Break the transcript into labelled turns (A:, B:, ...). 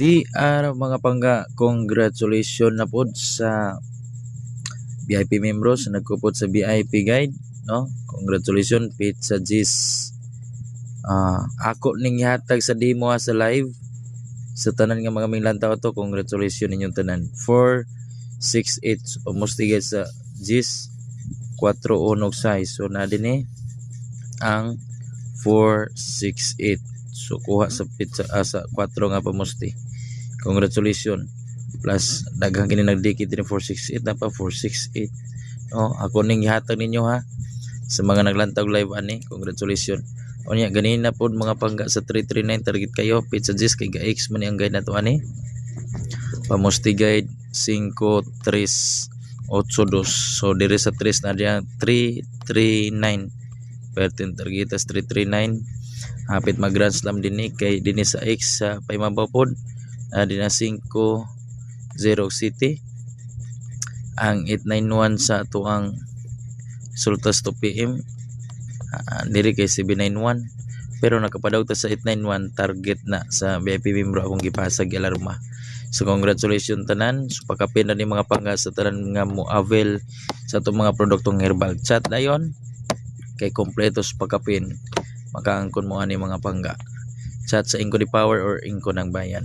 A: Di araw mga pangga, congratulations na pod sa VIP membros na nagkupot sa VIP guide, no? Congratulations Pizza G's. Ah, ako ning hatag sa demo sa live sa tanan nga mga minglantaw to, congratulations ninyong tanan. 468 almost tigay sa G's 416 so na din eh ang 468 so kuha sa pizza ah, sa 4 nga pamusti. Congratulations. Plus daghang kini nagdikit din 468 na pa 468 oh ako ning ihatag ninyo ha? Sa mga naglantag live ani congratulations. O niya ganina po mga pangga sa 339 target kayo. Pizza G's kay ga-X man ang guide na to ani? Pamusti guide 5382 so dire sa 3 na diya 339 pertin targetas 339 hapit mag grand slam din ni kay dinhi sa X sa paimabaw pod. Na din na 50 city. Ang 891 sa tuang sultas 2 pm uh, diri kay 791 pero nakapadawg ta sa 891 target na sa VIP membro akong gipasag alarma. So congratulations tanan. So pakapin na ni mga pangga sa tanan nga mo avail sa itong mga produktong herbal chat na yon. Kay kompleto sa pagkapin makaangkon mo ani mga pangga. Chat sa Inko di Power or Inko ng Bayan